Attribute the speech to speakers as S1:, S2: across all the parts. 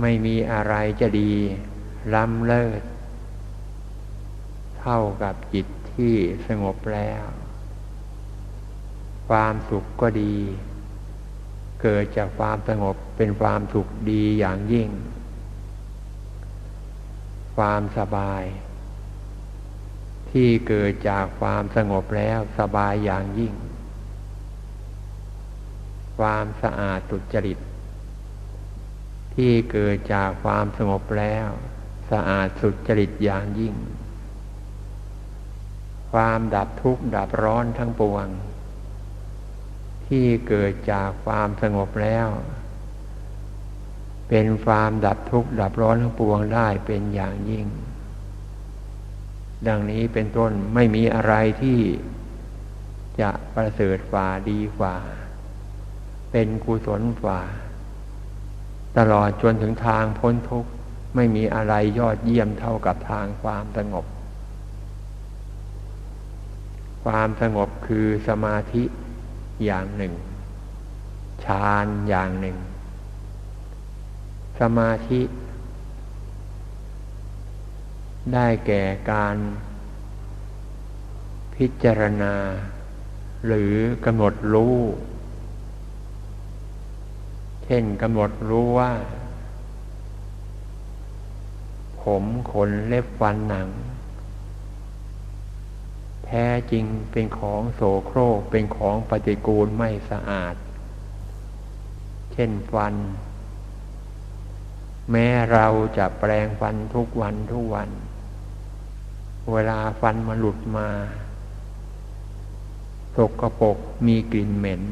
S1: ไม่มีอะไรจะดีล้ำเลิศ เท่ากับจิตที่สงบแล้ว ความสุขก็ดี เกิดจากความสงบเป็นความสุขดีอย่างยิ่ง ความสบาย ที่เกิดจากความสงบแล้วสบายอย่างยิ่ง ความสะอาดตุจริต ที่เกิดจากความสงบแล้ว สะอาดสุดจริตอย่างยิ่ง ความดับทุกข์ดับร้อนทั้งปวง ที่เกิดจากความสงบแล้ว เป็นความดับทุกข์ดับร้อนทั้งปวงได้เป็นอย่างยิ่ง ดังนี้เป็นต้นไม่มีอะไรที่จะประเสริฐกว่าดีกว่า เป็นกุศลกว่า ตลอดจนถึงทางพ้นทุกข์ไม่มีอะไรยอดเยี่ยมเท่ากับทางความสงบ ความสงบคือสมาธิอย่างหนึ่งฌานอย่างหนึ่ง สมาธิ ได้แก่การพิจารณา หรือกำหนดรู้ เช่นกำหนดรู้ว่า ผมขนเล็บฟันหนัง แท้จริงเป็นของโสโครกเป็นของปฏิกูลไม่สะอาด เช่นฟัน แม้เราจะแปลงฟันทุกวันทุกวัน เวลาฟันมาหลุดมา สกรปรกมีกลิ่นเหม็น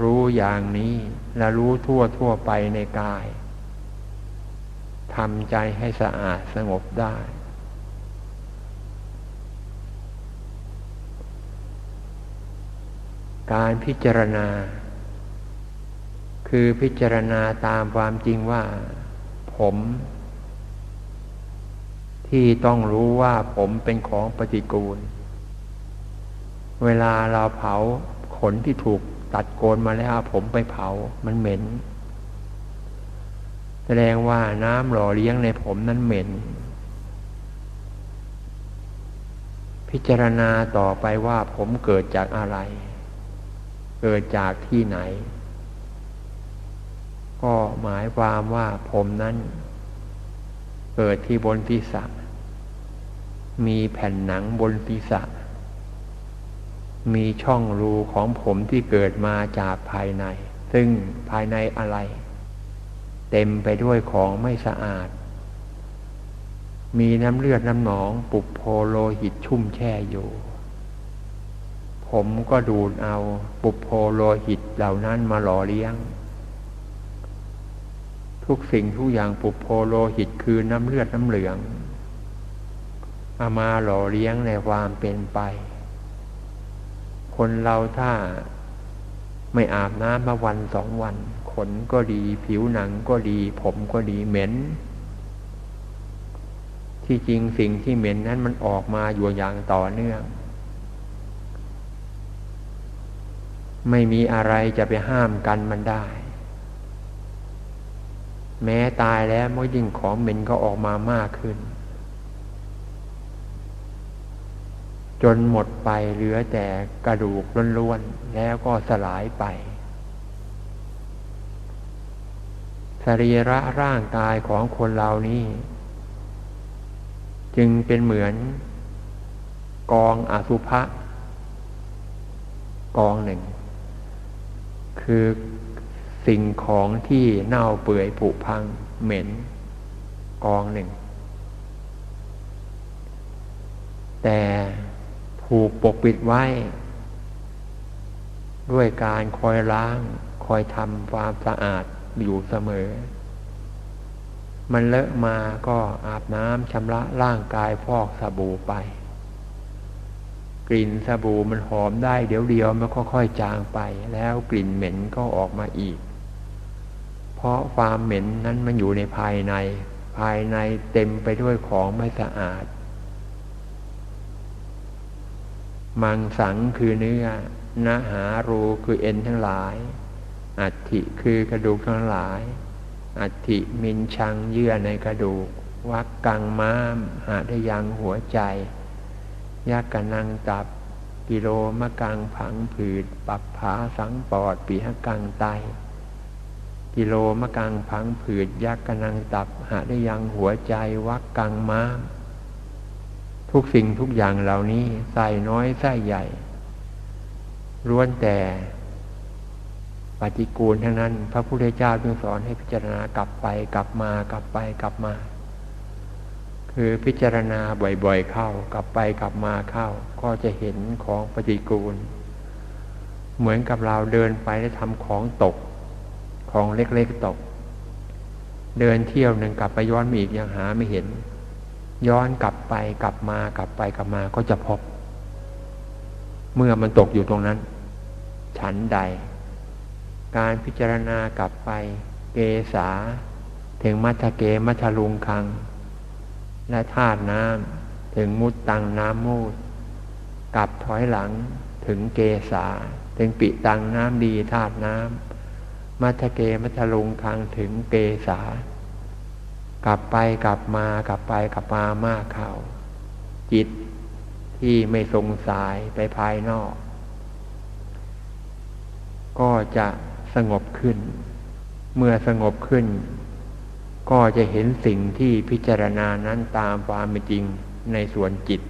S1: รู้อย่างนี้ และรู้ทั่วทั่วไปในกายทำใจให้สะอาดสงบได้ การพิจารณา คือพิจารณาตามความจริงว่า ผม ที่ต้องรู้ว่าผมเป็นของปฏิกูล เวลาเราเผาขนที่ถูก ตัดโกนมาแล้วผมไปเผา มันเหม็น แสดงว่าน้ำหล่อเลี้ยงในผมนั้นเหม็น พิจารณาต่อไปว่าผมเกิดจากอะไร เกิดจากที่ไหน ก็หมายความว่าผมนั้น เกิดที่บนศีรษะ มีแผ่นหนังบนศีรษะ มีช่องรูของผมที่เกิดมาจากภายใน ซึ่งภายในอะไร เต็มไปด้วยของไม่สะอาด มีน้ำเลือดน้ำหนอง ปุกโพโลหิตชุ่มแช่อยู่ ผมก็ดูดเอาปุโพโลหิตเหล่านั้นมาหล่อเลี้ยง ทุกสิ่งทุกอย่างปุโพโลหิตคือน้ำเลือดน้ำเหลือง เอามาหล่อเลี้ยงในความเป็นไป คนเราถ้าไม่อาบน้ำมาวันสองวัน ขนก็ดีผิวหนังก็ดี ผมก็ดีเหม็น ที่จริงสิ่งที่เหม็นนั้นมันออกมาอยู่อย่างต่อเนื่อง ไม่มีอะไรจะไปห้ามกันมันได้ แม้ตายแล้วมันยิ่งของเหม็นก็ออกมามากขึ้น จนหมดไปเหลือแต่กระดูกล้วนๆแล้วก็สลายไป สรีระร่างกายของคนเรานี้ จึงเป็นเหมือนกองอสุภะกองหนึ่ง คือสิ่งของที่เน่าเปื่อยผุพังเหม็น กองหนึ่ง แต่ ถูกปกปิดไว้ ด้วยการคอยล้าง คอยทำความสะอาดอยู่เสมอ มันเลอะมาก็อาบน้ำชำระร่างกายฟอกสบู่ไป กลิ่นสบู่มันหอมได้เดี๋ยวเดียวมันค่อยๆจางไป แล้วกลิ่นเหม็นก็ออกมาอีก เพราะความเหม็นนั้นมันอยู่ในภายใน ภายในเต็มไปด้วยของไม่สะอาด มังสังคือเนื้อนาหารูคือเอ็นทั้งหลาย อัฐิคือกระดูกทั้งหลาย อัติมินชังเยื่อในกระดูก วักกังม้าม หาได้ยังหัวใจยากกันังตับ กิโลมะกังผังผืด ปับผาสังปอด ปีหกังไต กิโลมะกังผังผืดยักกันังตับ หาได้ยังหัวใจ วักกังม้าม ทุกสิ่งทุกอย่างเหล่านี้ใส่น้อยใส่ใหญ่ล้วนแต่ปฏิกูลทั้งนั้น พระพุทธเจ้าจึงสอนให้พิจารณากลับไปกลับมากลับไปกลับมา คือพิจารณาบ่อยๆเข้า กลับไปกลับมาเข้า ก็จะเห็นของปฏิกูล เหมือนกับเราเดินไปแล้วทำของตก ของเล็กๆตก เดินเที่ยวหนึ่งกลับไปย้อนมีอีกยังหาไม่เห็น ย้อนกลับไปกลับมากลับไปกลับมาก็จะพบ เมื่อมันตกอยู่ตรงนั้น ฉันใด การพิจารณากลับไป เกษาถึงมัทเกมัทลุงคัง และธาตุน้ำถึงมุดตังน้ำมูดกลับถอยหลังถึงเกษาถึงปิตังน้ำดีธาตุน้ำมัทเกมัทลุงคังถึงเกษา กลับไปกลับมากลับไปกลับมามากเข้า จิตที่ไม่ทรงสายไปภายนอก ก็จะสงบขึ้น เมื่อสงบขึ้น ก็จะเห็นสิ่งที่พิจารณานั้นตามความเป็นจริงในส่วนจิต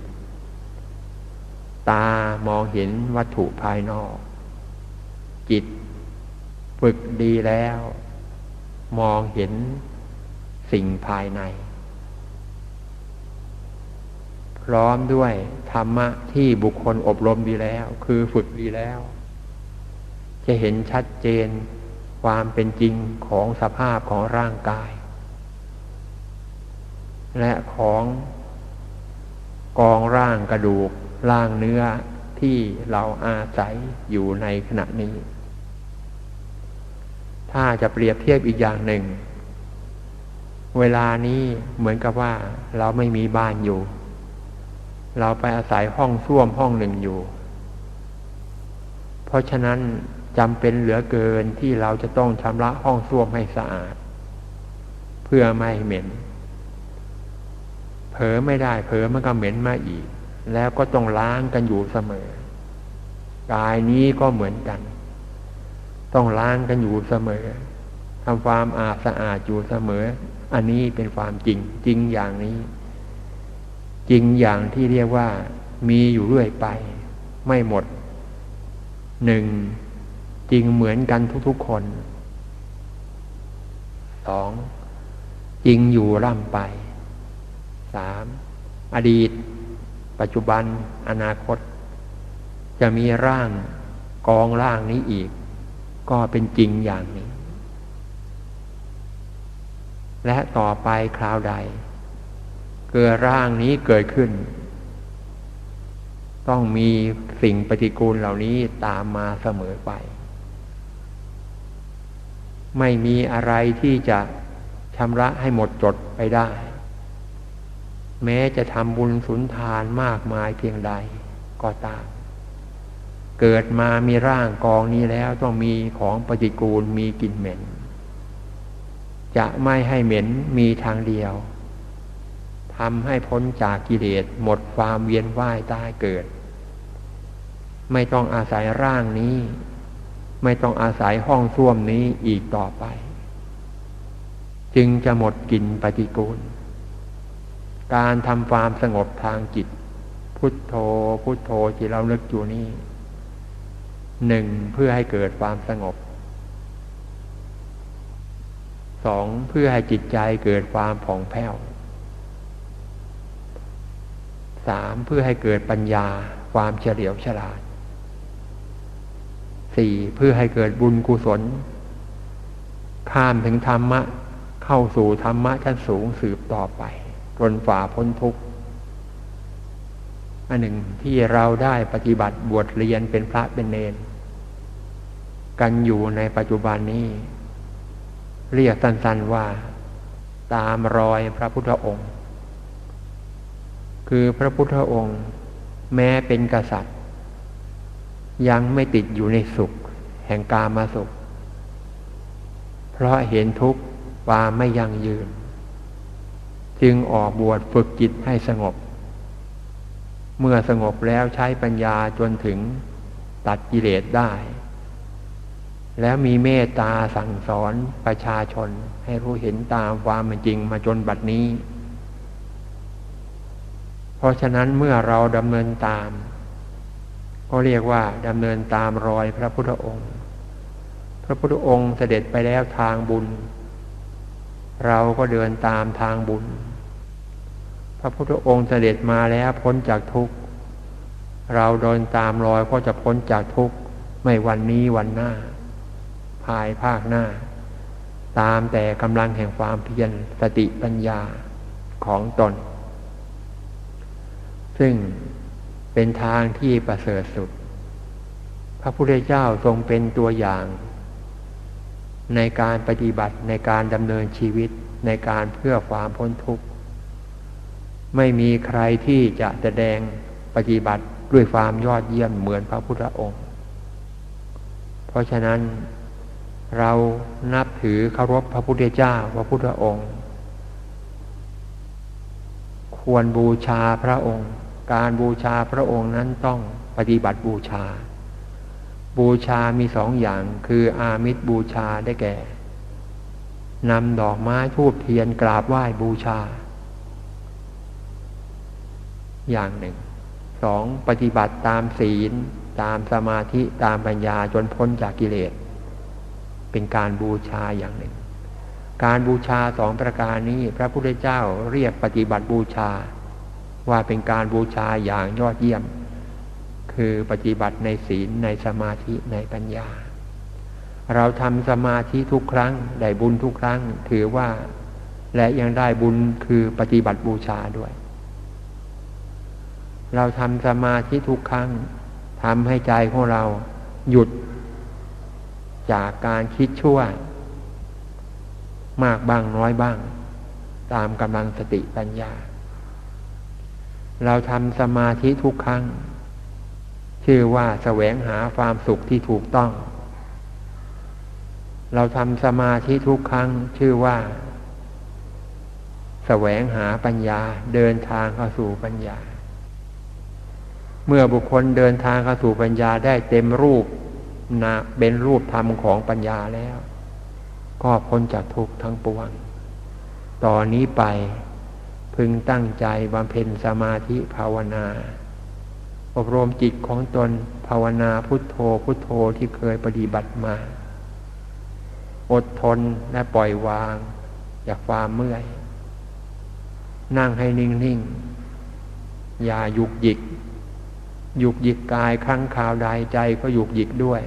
S1: ตามองเห็นวัตถุภายนอก จิต ฝึกดีแล้ว มองเห็น สิ่งภายใน พร้อมด้วยธรรมะที่บุคคลอบรมดีแล้ว คือฝึกดีแล้ว จะเห็นชัดเจนความเป็นจริงของสภาพของร่างกาย และของกองร่างกระดูกร่างเนื้อที่เราอาศัยอยู่ในขณะนี้ ถ้าจะเปรียบเทียบอีกอย่างหนึ่ง เวลานี้เหมือนกับว่าเราไม่มีบ้านอยู่ เราไปอาศัยห้องส้วมห้องหนึ่งอยู่ เพราะฉะนั้นจำเป็นเหลือเกินที่เราจะต้องชำระห้องส้วมให้สะอาด เพื่อไม่เหม็น เผลอไม่ได้ เผลอมันก็เหม็นมาอีก แล้วก็ต้องล้างกันอยู่เสมอ กายนี้ก็เหมือนกัน ต้องล้างกันอยู่เสมอทำความอาสะอาดอยู่เสมอ อันนี้เป็นความจริง จริงอย่างนี้ จริงอย่างที่เรียกว่า มีอยู่เรื่อยไป ไม่หมดหนึ่งจริงเหมือนกันทุกๆคนสองจริงอยู่ร่ำไปสามอดีต ปัจจุบัน อนาคต จะมีร่างกองร่างนี้อีก ก็เป็นจริงอย่างนี้ และต่อไปคราวใด เกิดร่างนี้เกิดขึ้น ต้องมีสิ่งปฏิกูลเหล่านี้ตามมาเสมอไป ไม่มีอะไรที่จะชำระให้หมดจดไปได้ แม้จะทำบุญสุนทานมากมายเพียงใดก็ตามเกิดมามีร่างกองนี้แล้วต้องมีของปฏิกูลมีกลิ่นเหม็น จะไม่ให้เหม็นมีทางเดียวทำให้พ้นจากกิเลสหมดความเวียนว่ายตายเกิด ไม่ต้องอาศัยร่างนี้ ไม่ต้องอาศัยห้องส้วมนี้อีกต่อไป จึงจะหมดกินปฏิกูล การทำความสงบทางจิต พุทโธพุทโธที่เราเลิกอยู่นี่หนึ่งเพื่อให้เกิดความสงบ สองเพื่อให้จิตใจเกิดความผ่องแผ้วสามเพื่อให้เกิดปัญญาความเฉลียวฉลาดสี่เพื่อให้เกิดบุญกุศล ข้ามถึงธรรมะ เข้าสู่ธรรมะชั้นสูงสืบต่อไปจนฝ่าพ้นทุกข์อันหนึ่งที่เราได้ปฏิบัติบวชเรียนเป็นพระเป็นเนรกันอยู่ในปัจจุบันนี้ เรียกสั้นๆว่า ตามรอยพระพุทธองค์ คือพระพุทธองค์ แม้เป็นกษัตริย์ ยังไม่ติดอยู่ในสุข แห่งกามาสุข เพราะเห็นทุกข์ความไม่ยั่งยืน จึงออกบวชฝึกจิตให้สงบ เมื่อสงบแล้วใช้ปัญญาจนถึงตัดกิเลสได้ แล้วมีเมตตาสั่งสอนประชาชน ให้รู้เห็นตามความเป็นจริงมาจนบัดนี้ เพราะฉะนั้นเมื่อเราดำเนินตาม ก็เรียกว่าดำเนินตามรอยพระพุทธองค์ พระพุทธองค์เสด็จไปแล้วทางบุญ เราก็เดินตามทางบุญ พระพุทธองค์เสด็จมาแล้วพ้นจากทุกข์ เราเดินตามรอยก็จะพ้นจากทุกข์ไม่วันนี้วันหน้าายภาคหน้า ตามแต่กำลังแห่งความเพียรสติปัญญาของตน ซึ่งเป็นทางที่ประเสริฐสุด พระพุทธเจ้าทรงเป็นตัวอย่าง ในการปฏิบัติในการดำเนินชีวิตในการเพื่อความพ้นทุกข์ ไม่มีใครที่จะแสดงปฏิบัติด้วยความยอดเยี่ยมเหมือนพระพุทธองค์ เพราะฉะนั้น เรานับถือเคารพพระพุทธเจ้าพระพุทธองค์ ควรบูชาพระองค์ การบูชาพระองค์นั้นต้องปฏิบัติบูชา บูชามีสองอย่างคืออามิตรบูชาได้แก่นำดอกไม้ทูบเทียนกราบไหว้บูชา อย่างหนึ่งสองปฏิบัติตามศีล ตามสมาธิตามปัญญาจนพ้นจากกิเลส เป็นการบูชาอย่างหนึ่ง การบูชาสองประการนี้พระพุทธเจ้าเรียกปฏิบัติบูชา ว่าเป็นการบูชาอย่างยอดเยี่ยม คือปฏิบัติในศีลในสมาธิในปัญญา เราทำสมาธิทุกครั้งได้บุญทุกครั้ง ถือว่าและยังได้บุญคือปฏิบัติบูชาด้วย เราทำสมาธิทุกครั้งทำให้ใจของเราหยุด จากการคิดชั่ว มากบ้างน้อยบ้าง ตามกำลังสติปัญญา เราทำสมาธิทุกครั้ง ชื่อว่าแสวงหาความสุขที่ถูกต้อง เราทำสมาธิทุกครั้ง ชื่อว่า แสวงหาปัญญาเดินทางเข้าสู่ปัญญา เมื่อบุคคลเดินทางเข้าสู่ปัญญาได้เต็มรูป นะเป็นรูปธรรมของปัญญาแล้ว ก็พ้นจากทุกข์ทั้งปวง ต่อนนี้ไปพึงตั้งใจบำเพ็ญสมาธิภาวนา อบรมจิตของตนภาวนาพุทโธพุทโธที่เคยปฏิบัติมา อดทนและปล่อยวางจากความเมื่อย นั่งให้นิ่ง ๆ อย่ายุกยิกหยุกหยิกกายครั้งข่าวใดใจก็หยุกหยิกด้วย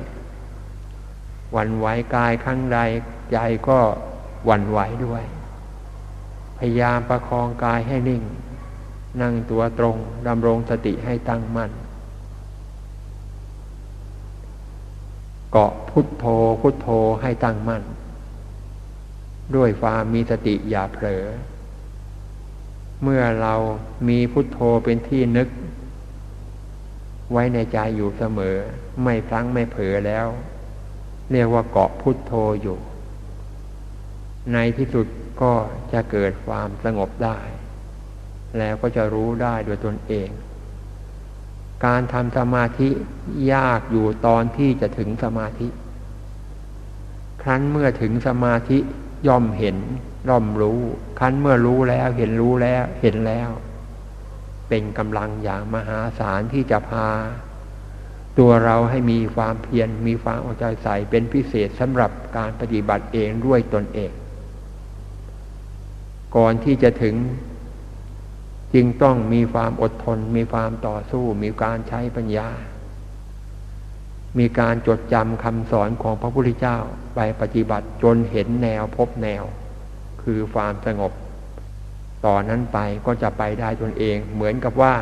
S1: วันไหวกายครั้งใดใจก็วันไหวด้วย พยายามประคองกายให้นิ่ง นั่งตัวตรงดำรงสติให้ตั้งมั่นเกาะพุทโธพุทโธให้ตั้งมั่น ด้วยความมีสติอย่าเผลอ เมื่อเรามีพุทโธเป็นที่นึก ไว้ในใจอยู่เสมอ ไม่พลั้งไม่เผลอแล้ว เรียกว่าเกาะพุทโธอยู่ ในที่สุดก็จะเกิดความสงบได้ แล้วก็จะรู้ได้โดยตนเอง การทำสมาธิยากอยู่ตอนที่จะถึงสมาธิ ครั้นเมื่อถึงสมาธิย่อมเห็นย่อมรู้ ครั้นเมื่อรู้แล้วเห็นรู้แล้วเห็นแล้ว เป็นกำลังอย่างมหาศาลที่จะพา ตัวเราให้มีความเพียรมีความเอาใจใส่เป็นพิเศษสำหรับการปฏิบัติเองด้วยตนเอง ก่อนที่จะถึงจึงต้องมีความอดทน มีความต่อสู้ มีการใช้ปัญญา มีการจดจำคำสอนของพระพุทธเจ้าไปปฏิบัติจนเห็นแนวพบแนว คือความสงบ ต่อนนั้นไปก็จะไปได้ตนเองเหมือนกับว่า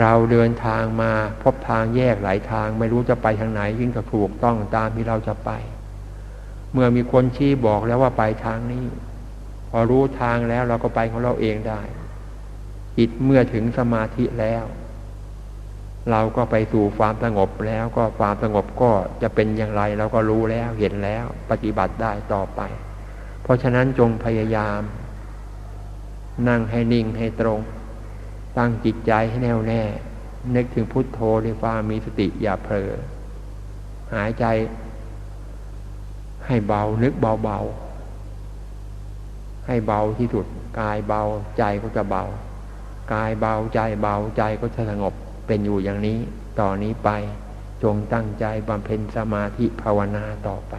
S1: เราเดินทางมาพบทางแยกหลายทาง ไม่รู้จะไปทางไหนยิ่งจะถูกต้องตามที่เราจะไป เมื่อมีคนชี้บอกแล้วว่าไปทางนี้ พอรู้ทางแล้วเราก็ไปของเราเองได้จิตเมื่อถึงสมาธิแล้ว เราก็ไปสู่ความสงบแล้วก็ความสงบก็จะเป็นอย่างไรเราก็รู้แล้วเห็นแล้วปฏิบัติได้ต่อไป เพราะฉะนั้นจงพยายาม นั่งให้นิ่งให้ตรง ตั้งจิตใจให้แน่วแน่ นึกถึงพุทโธด้วยความมีสติอย่าเผลอหายใจ ให้เบานึกเบาๆ ให้เบาที่สุด กายเบาใจก็จะเบา กายเบาใจเบาใจก็จะสงบเป็นอยู่อย่างนี้ ต่อนนี้ไปจงตั้งใจบำเพ็ญสมาธิภาวนาต่อไป